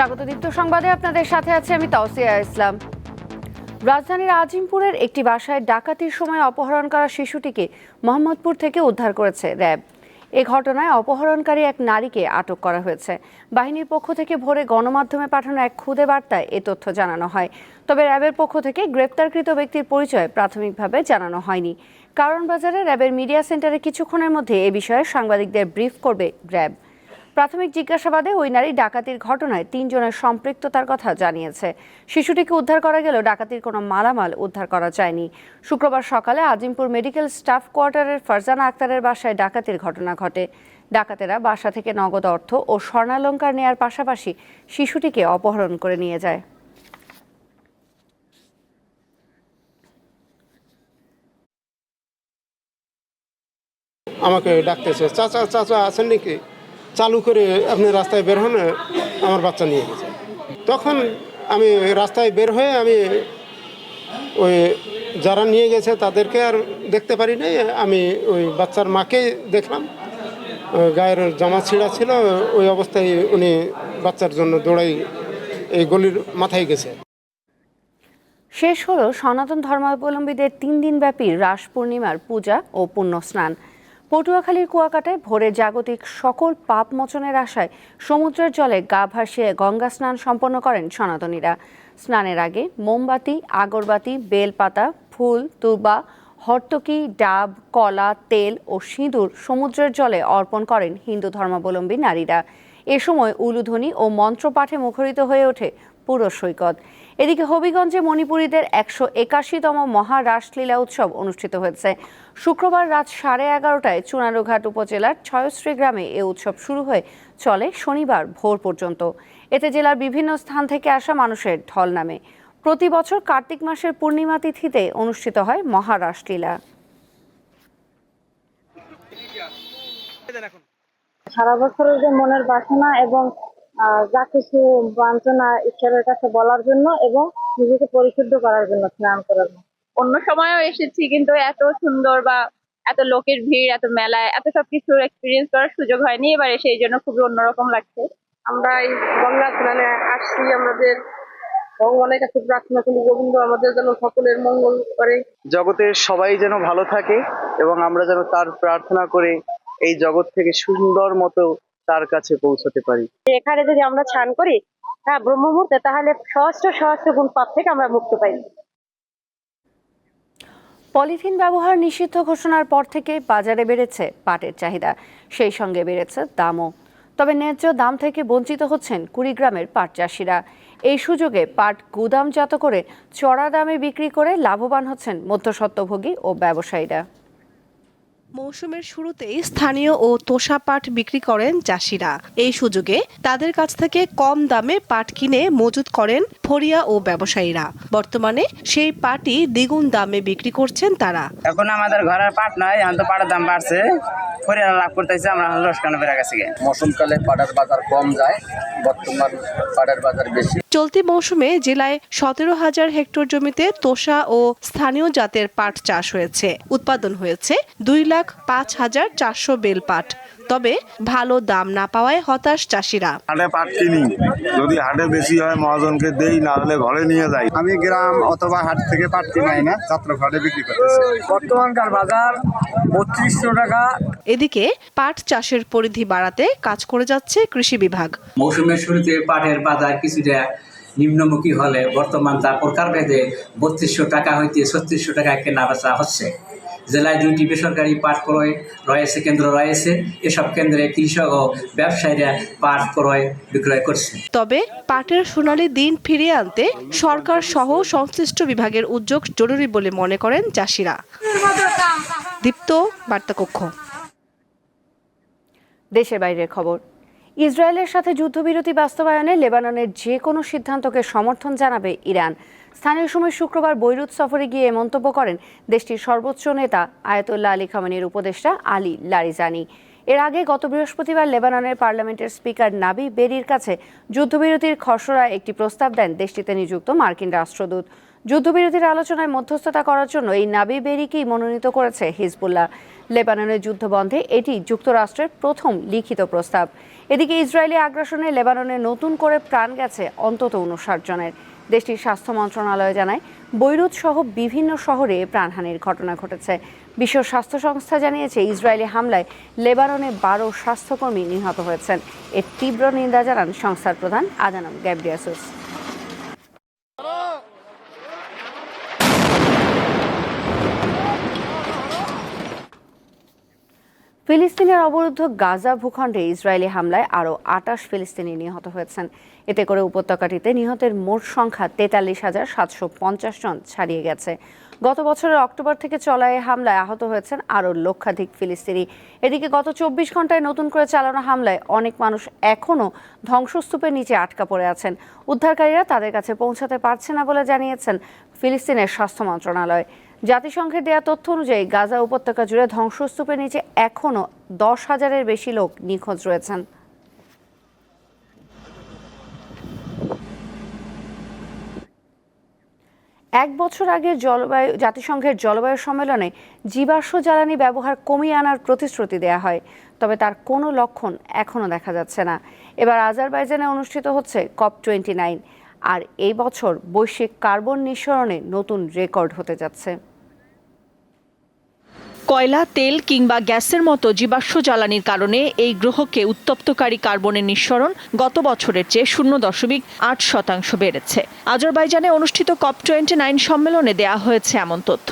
স্বাগত দীপ্ত সংবাদে আপনাদের সাথে আছে আমি তাওসিয়া ইসলাম। রাজধানীর আজিমপুরের একটি বাসায় ডাকাতির সময় অপহরণ করা শিশুটিকে মোহাম্মদপুর থেকে উদ্ধার করেছে র্যাব। এ ঘটনায় অপহরণকারী এক নারীকে আটক করা হয়েছে। বাহিনীর পক্ষ থেকে ভোরে গণমাধ্যমে পাঠানো এক খুদে বার্তায় এ তথ্য জানানো হয়। তবে র্যাবের পক্ষ থেকে গ্রেপ্তারকৃত ব্যক্তির পরিচয় প্রাথমিকভাবে জানানো হয়নি। কারণ বাজারে র্যাবের মিডিয়া সেন্টারে কিছুক্ষণের মধ্যে এ বিষয়ে সাংবাদিকদের ব্রিফ করবে র্যাব। প্রাথমিক জিজ্ঞাসাবাদে ওই নারী ডাকাতির ঘটনায় তিনজনের সম্পৃক্ততার কথা জানিয়েছে। শিশুটিকে উদ্ধার করা গেলেও ডাকাতির কোনো মালামাল উদ্ধার করা যায়নি। শুক্রবার সকালে আজিমপুর মেডিকেল স্টাফ কোয়ার্টারের ফারজানা আক্তারের বাসায় ডাকাতির ঘটনা ঘটে। ডাকাতেরা বাসা থেকে নগদ অর্থ ও স্বর্ণালঙ্কার নেয়ার পাশাপাশি শিশুটিকে অপহরণ করে নিয়ে যায়। আমাকে ডাকতেছে, চাচা চাচা, আছেন নাকি? চালু করে আপনি রাস্তায় বের হন, আমার বাচ্চা নিয়ে গেছে। তখন আমি রাস্তায় বের হয়ে আমি ওই যারা নিয়ে গেছে তাদেরকে আর দেখতে পারি নাই। আমি ওই বাচ্চার মাকে দেখলাম। গায়ের জামা ছিঁড়া ছিল, ওই অবস্থায় উনি বাচ্চার জন্য দৌড়াই এই গলির মাথায় গেছে। শেষ হলো সনাতন ধর্মাবলম্বীদের তিন দিনব্যাপী রাস পূর্ণিমার পূজা ও পুণ্য স্নান পটুয়াখালীর কুয়াকাটায় ভোরে জাগতিক সকল পাপ মোচনের আশায় সমুদ্রের জলে গা ভাসিয়ে গঙ্গা স্নান সম্পন্ন করেন সনাতনীরা। স্নানের আগে মোমবাতি, আগরবাতি, বেলপাতা, ফুল, তুবা, হর্তকি, ডাব, কলা, তেল ও সিঁদুর সমুদ্রের জলে অর্পণ করেন হিন্দু ধর্মাবলম্বী নারীরা। এ সময় উলুধ্বনি ও মন্ত্রপাঠে মুখরিত হয়ে ওঠে পুরো সৈকত। এদিকে হবিগঞ্জে মণিপুরীদের একশো একাশিতম মহারাসলীলা উৎসব অনুষ্ঠিত হয়েছে। শুক্রবার রাত সাড়ে এগারোটায় চুনারুঘাট উপজেলার ছয়শ্রী গ্রামে এ উৎসব শুরু হয়ে চলে শনিবার ভোর পর্যন্ত। এতে জেলার বিভিন্ন স্থান থেকে আসা মানুষের ঢল নামে। প্রতি বছর কার্তিক মাসের পূর্ণিমা তিথিতে অনুষ্ঠিত হয় মহারাসলীলা। সারা বছরের যে মনের বাসনা এবং আহ, যা কিছু বাঞ্ছনা ঈশ্বরের কাছে বলার জন্য এবং নিজেকে পরিশুদ্ধ করার জন্য স্নান করার জন্য। অন্য সময়ও এসেছি কিন্তু এত সুন্দর বা এত লোকের ভিড় এত মেলায় এত সবকিছু এক্সপিরিয়েন্স করার সুযোগ হয়নি এবারে সেই জন্য খুবই অন্যরকম লাগছে আমরা এই গঙ্গা স্নানে আসছি আমাদের ভগবানের কাছে প্রার্থনা করি গোবিন্দ আমাদের যেন সকলের মঙ্গল করে জগতের সবাই যেন ভালো থাকে এবং আমরা যেন তার প্রার্থনা করে এই জগৎ থেকে সুন্দর মতো তার কাছে পৌঁছতে পারি। এখানে যদি আমরা স্নান করি হ্যাঁ ব্রহ্ম মুহূর্তে তাহলে সহস্র সহস্র গুণ পাপ থেকে আমরা মুক্ত পাই। পলিথিন ব্যবহার নিষিদ্ধ ঘোষণার পর থেকে বাজারে বেড়েছে পাটের চাহিদা। সেই সঙ্গে বেড়েছে দামও। তবে ন্যায্য দাম থেকে বঞ্চিত হচ্ছেন কুড়িগ্রামের পাট চাষিরা। এই সুযোগে পাট গুদামজাত করে চড়া দামে বিক্রি করে লাভবান হচ্ছেন মধ্যস্বত্বভোগী ও ব্যবসায়ীরা। মৌসুমের শুরুতেই স্থানীয় ও তোষা পাট বিক্রি করেন চাষিরা। এই সুযোগে তাদের কাছ থেকে কম দামে পাট কিনে মজুত করেন ফরিয়া ও ব্যবসায়ীরা। বর্তমানে সেই পাটই দ্বিগুণ দামে বিক্রি করছেন তারা। এখন আমাদের ঘরের পাট নাই এখন তো পাটের দাম বাড়ছে। পরিবার লাভ করতেছে আমরা লোকসান বেড়ে গেছে। মৌসুমকালে পাটের বাজার কম যায় বর্তমান পাটের বাজার বেশি। চলতি মৌসুমে জেলায় সতেরো হাজার হেক্টর জমিতে তোষা ও স্থানীয় জাতের পাট চাষ হয়েছে। উৎপাদন হয়েছে দুই লাখ পাঁচ হাজার চারশো বেল পাট তবে ভালো দাম না পাওয়ায় হতাশ চাষিরা। হাটে পাট কিনি। যদি হাটে বেশি হয় মহাজনকে দেই না হলে ঘরে নিয়ে যাই। আমি গ্রাম অথবা হাট থেকে পাট কিনাই না যাত্রাঘাটে বিক্রি করতেছি। বর্তমানকার বাজার বত্রিশশো টাকা। এদিকে পাট চাষের পরিধি বাড়াতে কাজ করে যাচ্ছে কৃষি বিভাগ। মৌসুমের শুরুতে পাটের বাজার কিছুটা নিম্নমুখী হলে বর্তমান তা প্রকার ভেদে বত্রিশশো টাকা হইতে ছত্রিশশো টাকা কেনা বেচা হচ্ছে। জেলায় দুইটি বেসরকারি পাট ক্রয় রয়েছে কেন্দ্র রয়েছে। এসব কেন্দ্রে কৃষক ও ব্যবসায়ীরা পাট ক্রয় বিক্রয় করছে। তবে পাটের সোনালী দিন ফিরিয়ে আনতে সরকার সহ সংশ্লিষ্ট বিভাগের উদ্যোগ জরুরি বলে মনে করেন চাষিরা। দীপ্ত বার্তাকক্ষ। দেশের বাইরের খবর। ইসরায়েলের সাথে যুদ্ধবিরতি বাস্তবায়নে লেবাননের যে কোনো সিদ্ধান্তকে সমর্থন জানাবে ইরান। স্থানীয় সময় শুক্রবার বৈরুত সফরে গিয়ে মন্তব্য করেন দেশটির সর্বোচ্চ নেতা আয়াতুল্লাহ আলী খামানির উপদেষ্টা আলী লারিজানি। এর আগে গত বৃহস্পতিবার লেবাননের পার্লামেন্টের স্পিকার নাবি বেরির কাছে যুদ্ধবিরতির খসড়া একটি প্রস্তাব দেন দেশটিতে নিযুক্ত মার্কিন রাষ্ট্রদূত। যুদ্ধবিরতির আলোচনায় মধ্যস্থতা করার জন্য এই নাবি বেরিকেই মনোনীত করেছে হিজবুল্লাহ। লেবাননের যুদ্ধ বন্ধে এটি যুক্তরাষ্ট্রের প্রথম লিখিত প্রস্তাব। এদিকে ইসরায়েলি আগ্রাসনে লেবাননে নতুন করে প্রাণ গেছে অন্তত উনষাট জনের। দেশটির স্বাস্থ্য মন্ত্রণালয় জানায়, বৈরুত সহ বিভিন্ন শহরে প্রাণহানির ঘটনা ঘটেছে। বিশ্ব স্বাস্থ্য সংস্থা জানিয়েছে, ইসরায়েলি হামলায় লেবাননে বারো স্বাস্থ্যকর্মী নিহত হয়েছেন। এর তীব্র নিন্দা জানান সংস্থার প্রধান আদানম গ্যাব্রিয়াসুস ফিলিস্তিনের অবরুদ্ধ গাজা ভূখণ্ডে ইসরায়েলি হামলায় আরও আটাশ ফিলিস্তিনি নিহত হয়েছেন। এতে করে উপত্যকাটিতে নিহতের মোট সংখ্যা তেতাল্লিশ হাজার সাতশো পঞ্চাশ জন ছাড়িয়ে গেছে। গত বছরের অক্টোবর থেকে চলা এই হামলায় আহত হয়েছেন আরও লক্ষাধিক ফিলিস্তিনি। এদিকে গত চব্বিশ ঘন্টায় নতুন করে চালানো হামলায় অনেক মানুষ এখনও ধ্বংসস্তূপের নিচে আটকা পড়ে আছেন। উদ্ধারকারীরা তাদের কাছে পৌঁছাতে পারছে না বলে জানিয়েছেন ফিলিস্তিনের স্বাস্থ্য মন্ত্রণালয়। জাতিসংঘের দেয়া তথ্য অনুযায়ী গাজা উপত্যকা জুড়ে ধ্বংসস্তূপের নিচে এখনও দশ হাজারের বেশি লোক নিখোঁজ রয়েছেন। এক বছর আগে জলবায়ু, জাতিসংঘের জলবায়ু সম্মেলনে জীবাশ্ম জ্বালানি ব্যবহার কমিয়ে আনার প্রতিশ্রুতি দেয়া হয়, তবে তার কোনো লক্ষণ এখনও দেখা যাচ্ছে না। এবার আজারবাইজানে অনুষ্ঠিত হচ্ছে কপ টোয়েন্টি নাইন, আর এই বছর বৈশ্বিক কার্বন নিঃসরণে নতুন রেকর্ড হতে যাচ্ছে। কয়লা, তেল কিংবা গ্যাসের মতো জীবাশ্ম জ্বালানির কারণে এই গ্রহকে উত্তপ্তকারী কার্বনের নিঃসরণ গত বছরের চেয়ে শূন্য দশমিক আট শতাংশ বেড়েছে। আজারবাইজানে অনুষ্ঠিত কপ টোয়েন্টি নাইন সম্মেলনে দেয়া হয়েছে এমন তথ্য।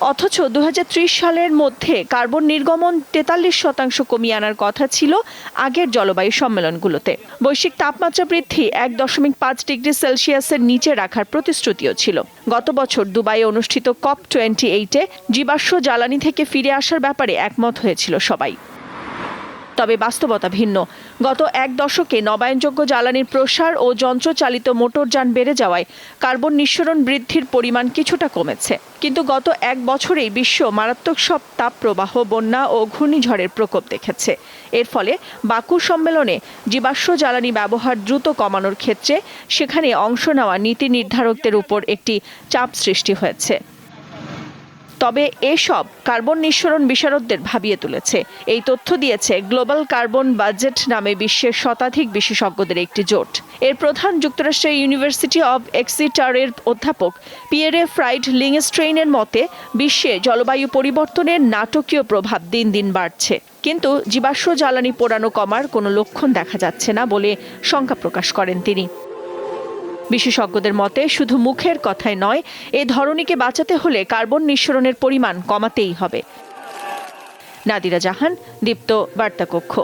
অথচ দু হাজার ত্রিশ সালের মধ্যে কার্বন নির্গমন তেতাল্লিশ শতাংশ কমিয়ে আনার কথা ছিল আগের জলবায়ু সম্মেলনগুলোতে। বৈশ্বিক তাপমাত্রা বৃদ্ধি এক দশমিক পাঁচ ডিগ্রি সেলসিয়াসের নিচে রাখার প্রতিশ্রুতিও ছিল। গত বছর দুবাইয়ে অনুষ্ঠিত কপ টোয়েন্টি এইটে জীবাশ্ম জ্বালানি থেকে ফিরে আসার ব্যাপারে একমত হয়েছিল সবাই। তবে বাস্তবতা ভিন্ন। গত এক দশকে নবায়নযোগ্য জ্বালানির প্রসার ও যন্ত্রচালিত মোটরযান বেড়ে যাওয়ায় কার্বন নিঃসরণ বৃদ্ধির পরিমাণ কিছুটা কমেছে। কিন্তু গত এক বছরেই বিশ্ব মারাত্মক সব তাপপ্রবাহ, বন্যা ও ঘূর্ণিঝড়ের প্রকোপ দেখেছে। এর ফলে বাকু সম্মেলনে জীবাশ্ম জ্বালানি ব্যবহার দ্রুত কমানোর ক্ষেত্রে সেখানে অংশ নেওয়া নীতি নির্ধারকদের উপর একটি চাপ সৃষ্টি হয়েছে। তবে এসব কার্বন নিঃসরণ বিশারদদের ভাবিয়ে তুলেছে। এই তথ্য দিয়েছে গ্লোবাল কার্বন বাজেট নামে বিশ্বের শতাধিক বিশেষজ্ঞদের একটি জোট। এর প্রধান যুক্তরাষ্ট্রের ইউনিভার্সিটি অব এক্সিটারের অধ্যাপক পিয়েরে ফ্রাইড লিংস্ট্রেইনের মতে, বিশ্বে জলবায়ু পরিবর্তনের নাটকীয় প্রভাব দিন দিন বাড়ছে। কিন্তু জীবাশ্ম জ্বালানি পোড়ানো কমার কোনো লক্ষণ দেখা যাচ্ছে না বলে শঙ্কা প্রকাশ করেন তিনি। বিশেষজ্ঞদের মতে, শুধু মুখের কথায় নয়, এ ধরনীকে বাঁচাতে হলে কার্বন নিঃসরণের পরিমাণ কমাতেই হবে। নাদিরা জাহান, দীপ্ত বার্তাকক্ষ।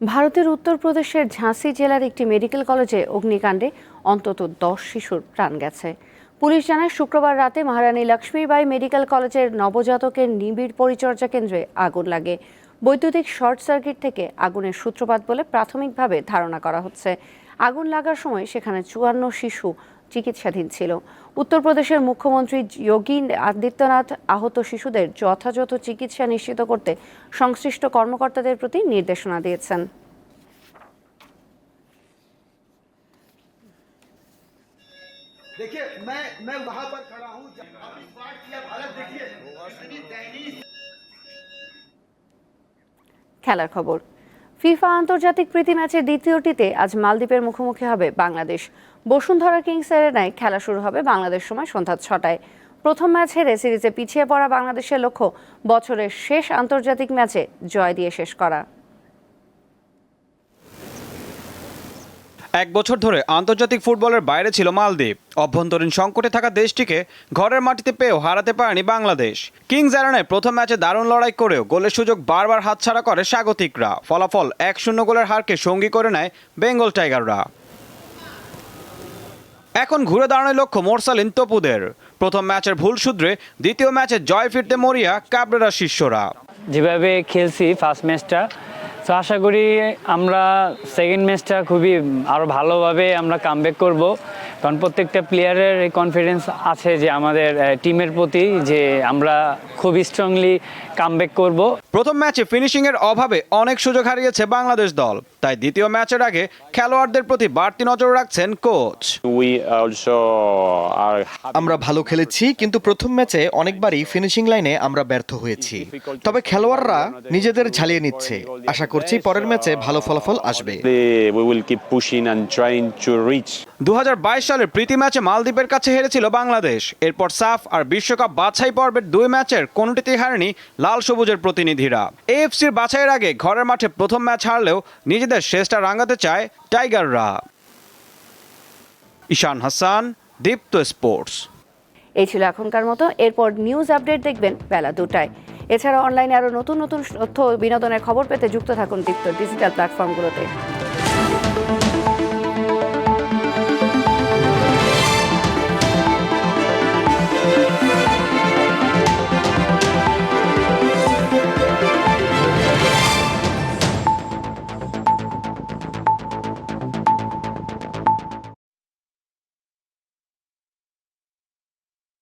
ভারতের উত্তরপ্রদেশের ঝাঁসি জেলার একটি মেডিকেল কলেজে অগ্নিকাণ্ডে অন্তত দশ শিশুর প্রাণ গেছে। পুলিশ জানায়, শুক্রবার রাতে মহারানী লক্ষ্মীবাই মেডিকেল কলেজের নবজাতকের নিবিড় পরিচর্যা কেন্দ্রে আগুন লাগে। বৈদ্যুতিক শর্ট সার্কিট থেকে আগুনের সূত্রপাত বলে প্রাথমিকভাবে ধারণা করা হচ্ছে। আগুন লাগার সময় সেখানে চুয়ান্ন শিশু চিকিৎসাধীন ছিল উত্তরপ্রদেশের মুখ্যমন্ত্রী যোগী আদিত্যনাথ আহত শিশুদের যথাযথ চিকিৎসা নিশ্চিত করতে সংশ্লিষ্ট কর্মকর্তাদের প্রতি নির্দেশনা দিয়েছেন देखिए मैं मैं वहां पर खड़ा हूं जब आप इस बात की आप हालत देखिए इतनी दयनीय খেলার খবর ফিফা আন্তর্জাতিক প্রীতি ম্যাচের দ্বিতীয়টিতে আজ মালদ্বীপের মুখোমুখি হবে বাংলাদেশ। বসুন্ধরা কিংস এরেনায় খেলা শুরু হবে বাংলাদেশ সময় সন্ধ্যা ছটায়। প্রথম ম্যাচ হেরে সিরিজে পিছিয়ে পড়া বাংলাদেশের লক্ষ্য বছরের শেষ আন্তর্জাতিক ম্যাচে জয় দিয়ে শেষ করা। এক বছর ধরে আন্তর্জাতিক ফুটবলের বাইরে ছিল মালদ্বীপ। অভ্যন্তরীণ সংকটে থাকা দেশটিকে ঘরের মাটিতে পেয়েও হারাতে পারেনি বাংলাদেশ। কিংস অ্যারেনায় প্রথম ম্যাচে দারুণ লড়াই করেও গোলের সুযোগ বারবার হাতছাড়া করে স্বাগতিকরা। ফলাফল এক শূন্য গোলের হারকে সঙ্গী করে নেয় বেঙ্গল টাইগাররা। এখন ঘুরে দাঁড়ানোর লক্ষ্য মোরসালিন তপুদের। প্রথম ম্যাচের ভুল শুধরে দ্বিতীয় ম্যাচে জয় ফিরতে মরিয়া ক্যাবরেরা শিষ্যরা। যেভাবে খেলছি ফার্স্ট ম্যাচটা তো আশা করি আমরা সেকেন্ড ম্যাচটা খুবই আরও ভালোভাবে আমরা কামব্যাক করব। কারণ প্রত্যেকটা প্লেয়ারের এই কনফিডেন্স আছে যে আমাদের টিমের প্রতি যে আমরা খুব স্ট্রংলি কামব্যাক করব। প্রথম ম্যাচে ফিনিশিংয়ের অভাবে অনেক সুযোগ হারিয়েছে বাংলাদেশ দল। তাই দ্বিতীয় ম্যাচের আগে খেলোয়াড়দের প্রতি বাড়তি নজর রাখছেন কোচ। আমরা ভালো খেলেছি কিন্তু প্রথম ম্যাচে অনেকবারই ফিনিশিং লাইনে আমরা ব্যর্থ হয়েছি। তবে খেলোয়াড়রা নিজেদের ঝালিয়ে নিচ্ছে। আশা করছি পরের ম্যাচে ভালো ফলাফল আসবে। দু সালের প্রীতি ম্যাচে মালদ্বীপের কাছে হেরেছিল বাংলাদেশ। এরপর সাফ আর বিশ্বকাপ বাছাই পর্বের দুই ম্যাচের কোনটিতেই হারেনি লাল সবুজের প্রতিনিধিরা। এএফসির বাছাইয়ের আগে ঘরের মাঠে প্রথম ম্যাচ হারলেও নিজেদের শেষটা রাঙাতে চায় টাইগাররা। ঈশান হাসান, দীপ্ত স্পোর্টস। এই ছিল এখনকার মতো। এরপর নিউজ আপডেট দেখবেন বেলা দুটায়। এছাড়া অনলাইনে আরও নতুন নতুন তথ্য বিনোদনের খবর পেতে যুক্ত থাকুন দীপ্ত ডিজিটাল প্ল্যাটফর্মগুলোতে।